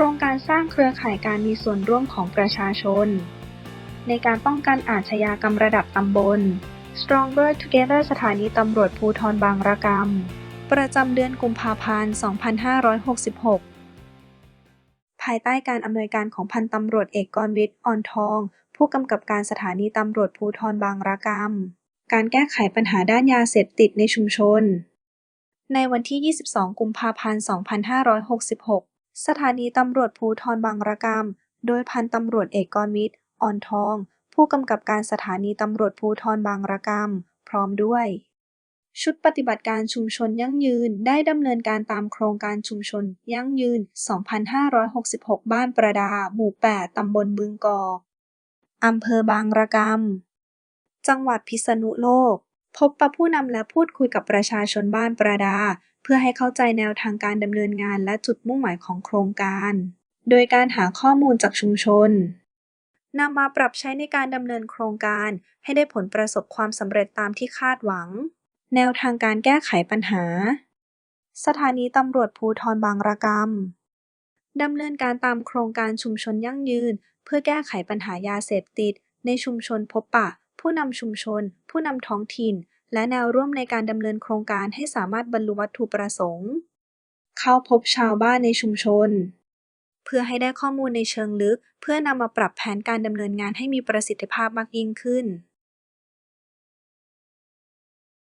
ครงการสร้างเครือข่ายการมีส่วนร่วมของประชาชน ในการป้องกันอาชญากรรมระดับตำบล Stronger Together สถานีตำรวจภูทรบางระกำประจำเดือนกุมภาพันธ์ 2566 ภายใต้การอำนวยการของพันตำรวจเอกกรวิทย์อ่อนทอง ผู้กำกับการสถานีตำรวจภูทรบางระกำการแก้ไขปัญหาด้านยาเสพติดในชุมชน ในวันที่ 22 กุมภาพันธ์ 2566 สถานีตำรวจภูธรบางระกำ โดยพันตำรวจเอกกรวิทย์ อ่อนทอง ผู้กำกับการสถานีตำรวจภูธรบางระกำ พร้อมด้วย ชุดปฏิบัติการชุมชนยั่งยืนได้ดำเนินการตามโครงการชุมชน ยั่งยืน 2566 บ้านประดา หมู่ 8 ตำบลบึงกอกอำเภอบางระกำ จังหวัดพิษณุโลก พบปะผู้นำและพูดคุยกับประชาชนบ้านประดา พื่อให้เข้าใจแนวทางการดำเนินงานและจุดมุ่งหมายของโครงการ โดยการหาข้อมูลจากชุมชนนำมาปรับใช้ในการดำเนินโครงการให้ได้ผลประสบความสำเร็จตามที่คาดหวัง แนวทางการแก้ไขปัญหา สถานีตำรวจภูธรบางระกำดำเนินการตามโครงการชุมชนยั่งยืน เพื่อแก้ไขปัญหายาเสพติด ในชุมชนพบปะ ผู้นำชุมชน ผู้นำท้องถิ่น และแนวร่วมในการดำเนินโครงการให้สามารถบรรลุวัตถุประสงค์ เข้าพบชาวบ้านในชุมชน เพื่อให้ได้ข้อมูลในเชิงลึก เพื่อนำมาปรับแผนการดำเนินงานให้มีประสิทธิภาพมากยิ่งขึ้น